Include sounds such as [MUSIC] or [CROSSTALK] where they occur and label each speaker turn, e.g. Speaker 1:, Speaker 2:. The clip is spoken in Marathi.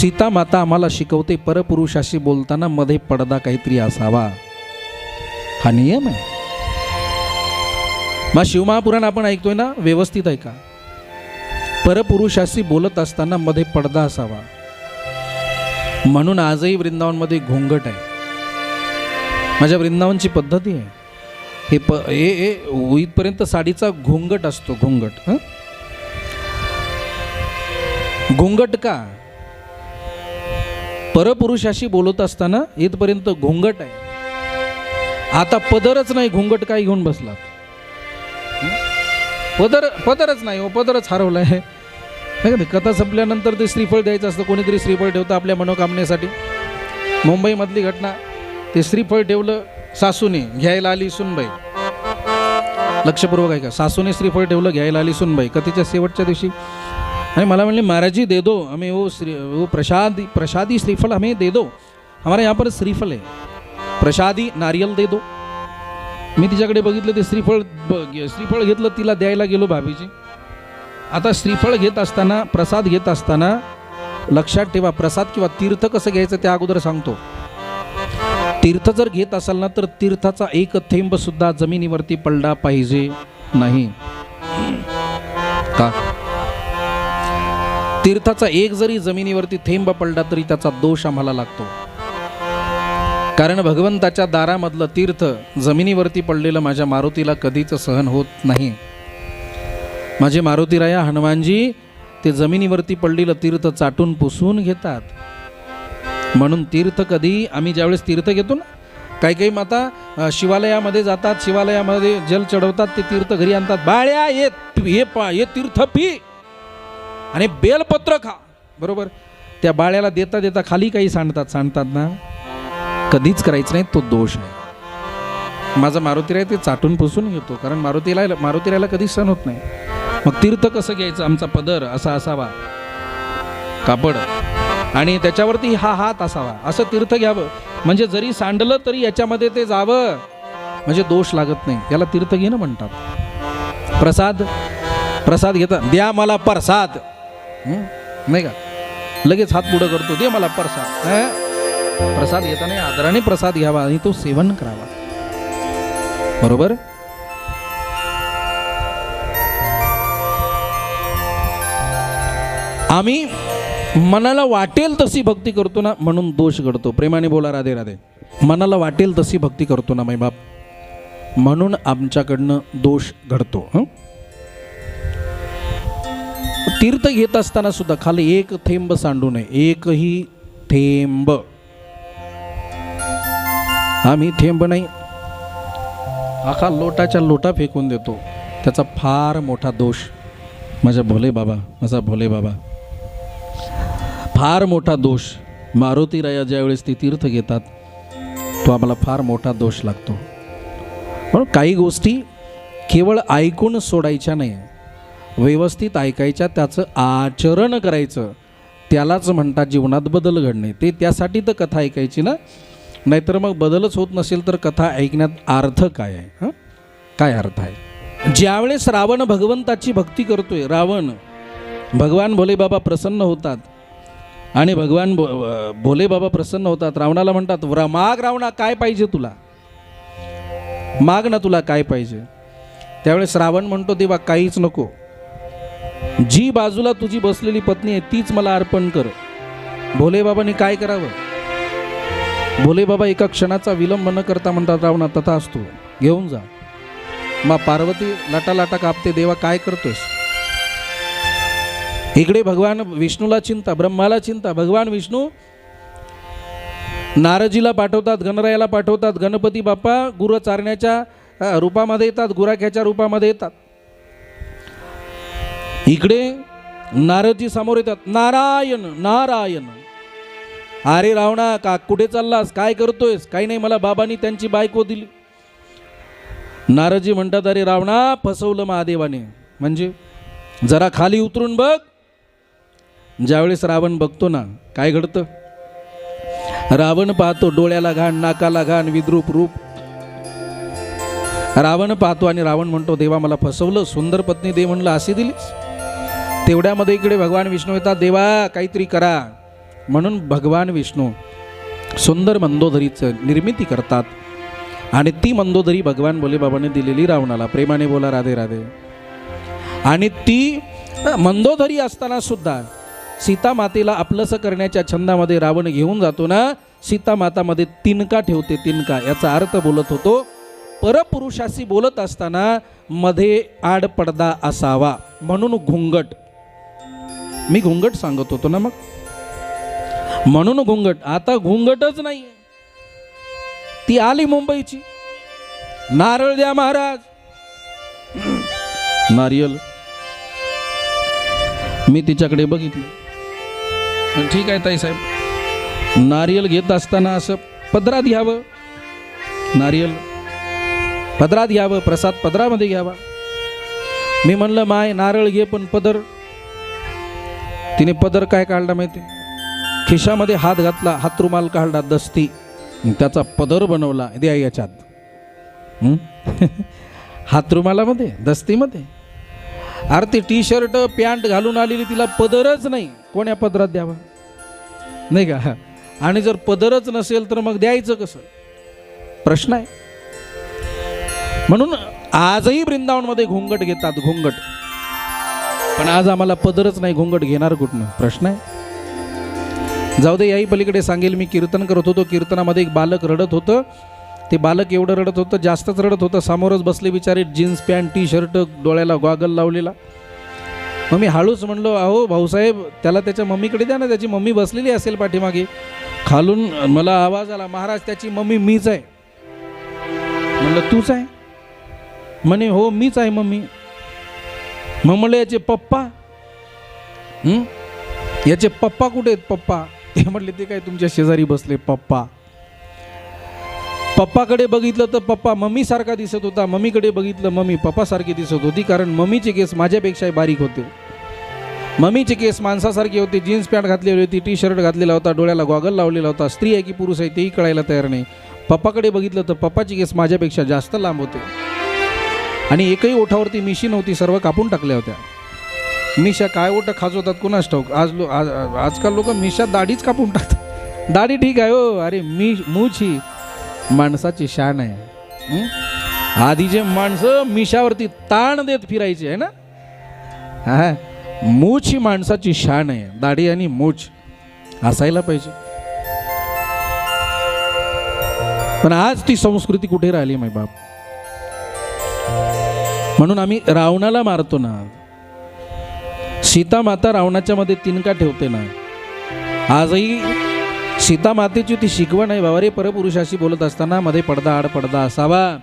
Speaker 1: सीता माता आम्हाला शिकवते परपुरुषाशी बोलताना मध्ये पडदा काहीतरी असावा. हा नियम आहे. मग शिवमहापुराण आपण ऐकतोय ना व्यवस्थित ऐका परपुरुषाशी बोलत असताना मध्ये पडदा असावा. म्हणून आजही वृंदावनमध्ये घोंगट आहे. माझ्या वृंदावनची पद्धती आहे. हे प हे इथपर्यंत साडीचा घोंगट असतो घोंगट हं? घोंगट का? परपुरुषाशी बोलत असताना इथपर्यंत घोंगट आहे. आता पदरच नाही घोंगट काय घेऊन बसला? पदर पदरच नाही हो पदरच हरवलाय. आहे का नाही कथा संपल्यानंतर ते श्रीफळ द्यायचं असतं कोणीतरी श्रीफळ ठेवतं आपल्या मनोकामनेसाठी. मुंबईमधली घटना ते श्रीफळ ठेवलं सासूने घ्यायला आली सुनबाई. लक्षपूर्वक आहे का सासूने श्रीफळ ठेवलं घ्यायला आली सुनबाई. कथेच्या शेवटच्या दिवशी आणि मला म्हणले महाराजी दे दो हमें वो श्री वो प्रसाद प्रसादी श्रीफल हमें दे दो। हमारे यहाँ पर श्रीफल है। प्रसादी नारियल दे दो। मी तिच्याकडे बघितलं ते श्रीफळ ब- घे- श्रीफळ घेतलं तिला द्यायला गेलो भाभीजी. आता श्रीफळ घेत असताना प्रसाद घेत असताना लक्षात ठेवा प्रसाद किंवा तीर्थ कसं घ्यायचं त्या अगोदर सांगतो. तीर्थ जर घेत असाल ना तर तीर्थाचा एक थेंब सुद्धा जमिनीवरती पडला पाहिजे नाही. का? तीर्थाचा एक जरी जमिनीवरती थेंब पडला तरी त्याचा दोष आम्हाला लागतो. कारण भगवंताच्या दारामधलं तीर्थ जमिनीवरती पडलेलं माझ्या मारुतीला कधीच सहन होत नाही. माझे मारुतीराया हनुमानजी ते जमिनीवरती पडलेलं तीर्थ चाटून पुसून घेतात. म्हणून तीर्थ कधी आम्ही ज्यावेळेस तीर्थ घेतो ना काही काही माता शिवालयामध्ये जातात शिवालयामध्ये जल चढवतात ते तीर्थ घरी आणतात. बाळ्या ये हे पा हे तीर्थ पी आणि बेलपत्र खा. बरोबर? त्या बाळ्याला देता देता खाली काही सांडतात सांडतात ना? कधीच करायचं नाही तो दोष आहे माझा मारुतीराय ते चाटून पुसून घेतो कारण मारुतीला मारुतीरायला कधीच सण होत नाही. मग तीर्थ कसं घ्यायचं? आमचा पदर असा असावा. कापड. आणि त्याच्यावरती हा हात असावा. असं तीर्थ घ्यावं. म्हणजे जरी सांडलं तरी याच्यामध्ये ते जावं. म्हणजे दोष लागत नाही. याला तीर्थ घेणं म्हणतात. प्रसाद प्रसाद घेता. द्या मला प्रसाद. नाही का? लगेच हात पुढं करतो. दे मला प्रसाद? प्रसाद घेताना आदराने प्रसाद घ्यावा आणि तो सेवन करावा. बरोबर? आम्ही मनाला वाटेल तशी भक्ती करतो ना म्हणून दोष घडतो. प्रेमाने बोला राधे राधे. मनाला वाटेल तशी भक्ती करतो ना बाप म्हणून आमच्याकडनं दोष घडतो. हं? तीर्थ घेत असताना सुद्धा खाली एक थेंब सांडू नये. एकही थेंब. आम्ही थेंब नाही. आखा लोटाच्या लोटा फेकून देतो. त्याचा फार मोठा दोष. माझ्या भोले बाबा माझा भोले बाबा. फार मोठा दोष. मारुती राया ज्यावेळेस ती तीर्थ घेतात तो आम्हाला फार मोठा दोष लागतो. म्हणून काही गोष्टी केवळ ऐकून सोडायच्या नाही. व्यवस्थित ऐकायच्या त्याचं आचरण करायचं. त्यालाच म्हणतात जीवनात बदल घडणे. ते त्यासाठी तर कथा ऐकायची ना? नाहीतर मग बदलच होत नसेल तर कथा ऐकण्यात अर्थ काय आहे? हं? काय अर्थ आहे? ज्यावेळेस रावण भगवंताची भक्ती करतोय रावण भगवान भोले बाबा प्रसन्न होतात. आणि भगवान भो भोले बाबा प्रसन्न होतात. रावणाला म्हणतात "रा- माग रावणा काय पाहिजे तुला? माग ना तुला काय पाहिजे? त्यावेळेस रावण म्हणतो देवा काहीच नको. जी बाजूला तुझी बसलेली पत्नी आहे तीच मला अर्पण कर. भोले बाबांनी काय करावं? भोले बाबा एका क्षणाचा विलंब न करता म्हणतात रावणा तथा असतो. घेऊन जा. मा पार्वती लाटा लाटा कापते देवा काय करतोस इकडे भगवान विष्णूला चिंता ब्रह्माला चिंता. भगवान विष्णू नारजीला पाठवतात गणरायाला पाठवतात गणपती बाप्पा गुरं चारण्याच्या रूपामध्ये येतात गुराख्याच्या रूपामध्ये येतात. इकडे नारदजी समोर येतात नारायण नारायण. अरे रावणा का कुठे चाललास? काय करतोयस? काही नाही मला बाबांनी त्यांची बायको दिली. नारदजी म्हणतात अरे रावणा फसवलं महादेवाने. म्हणजे जरा खाली उतरून बघ. ज्यावेळेस रावण बघतो ना काय घडतं? रावण पाहतो डोळ्याला घाण नाकाला घाण विद्रूप रूप. रावण पाहतो आणि रावण म्हणतो देवा मला फसवलं सुंदर पत्नी दे म्हणलं अशी दिलीस? तेवढ्यामध्ये इकडे भगवान विष्णू येतात देवा काहीतरी करा. म्हणून भगवान विष्णू सुंदर मंदोदरीचं निर्मिती करतात. आणि ती मंदोदरी भगवान भोलेबाबाने दिलेली रावणाला. प्रेमाने बोला राधे राधे. आणि ती मंदोदरी असताना सुद्धा सीता मातेला आपलंसं करण्याच्या छंदामध्ये रावण घेऊन जातो ना सीता मातामध्ये तिनका ठेवते तिनका. याचा अर्थ बोलत होतो परपुरुषाशी बोलत असताना मध्ये आडपडदा असावा म्हणून घुंगट. मी घुंगट सांगत होतो ना मग? म्हणून घुंगट. आता घुंगटच नाही ती आली मुंबईची. नारळ द्या महाराज. नारियल. मी तिच्याकडे बघितलं. ठीक आहे ताई साहेब. नारियल घेत असताना असं पदरात घ्यावं. नारियल. पदरात घ्यावं. प्रसाद पदरामध्ये घ्यावा. मी म्हणलं माय नारळ घे पण पदर तिने पदर काय काढला माहिती? खिशामध्ये हात घातला हात रुमाल काढला दस्ती. त्याचा पदर बनवला द्या याच्यात. हं? [LAUGHS] हात रुमालामध्ये दस्तीमध्ये. अरे ती टी शर्ट पॅन्ट घालून आलेली तिला पदरच नाही. कोण्या पदरात द्यावा? नाही का? आणि जर पदरच नसेल तर मग द्यायचं कसं? प्रश्न आहे. म्हणून आजही वृंदावनमध्ये घोंगट घेतात घोंगट. पण आज आम्हाला पदरच नाही घोंगट घेणार कुठनं? प्रश्न आहे. जाऊ दे याही पलीकडे सांगेल मी. कीर्तन करत होतो कीर्तनामध्ये एक बालक रडत होतं. ते बालक एवढं रडत होतं जास्तच रडत होतं. समोरच बसले बिचारे जीन्स पॅन्ट टी शर्ट डोळ्याला गॉगल लावलेला. मग मी हळूच म्हणलो अहो भाऊसाहेब त्याला त्याच्या मम्मीकडे द्या ना त्याची मम्मी बसलेली असेल पाठीमागे. खालून मला आवाज आला महाराज त्याची मम्मी मीच आहे. म्हणलं तूच आहे? म्हणे हो मीच आहे मम्मी. मग म्हणलं याचे पप्पा? याचे पप्पा कुठे आहेत पप्पा? ते म्हटले ते काय तुमच्या शेजारी बसले पप्पा. पप्पाकडे बघितलं तर पप्पा मम्मी सारखा दिसत होता मम्मीकडे बघितलं मम्मी पप्पासारखी दिसत होती कारण मम्मीचे केस माझ्यापेक्षाही बारीक होते. मम्मीचे केस माणसासारखे होते जीन्स पॅन्ट घातलेली होती टी शर्ट घातलेला होता डोळ्याला गॉगल लावलेला होता स्त्री आहे की पुरुष आहे तेही कळायला तयार नाही. पप्पाकडे बघितलं तर पप्पाचे केस माझ्यापेक्षा जास्त लांब होते. आणि एकही ओठावरती मिशी नव्हती सर्व कापून टाकल्या होत्या. मिशा काय ओठ खाजवतात कुणास ठाऊक? आज लो आज आजकाल लोक मिशा दाढीच कापून टाकतात. [LAUGHS] दाढी ठीक आहे हो. अरे मी मूछ ही माणसाची शान आहे. आधी जे माणसं मिशावरती ताण देत फिरायचे आहे ना? हा मूछ ही माणसाची शान आहे. दाढी आणि मूछ असायला पाहिजे. पण आज ती संस्कृती कुठे राहिली माय बाप म्हणून आम्ही रावणाला मारतो ना. सीता माता रावणाच्या मध्ये तिनका ठेवते ना. आजही सीता मातेची ती शिकवण आहे. बाबा रे परपुरुषाशी बोलत असताना मध्ये पडदा आड पडदा असावा.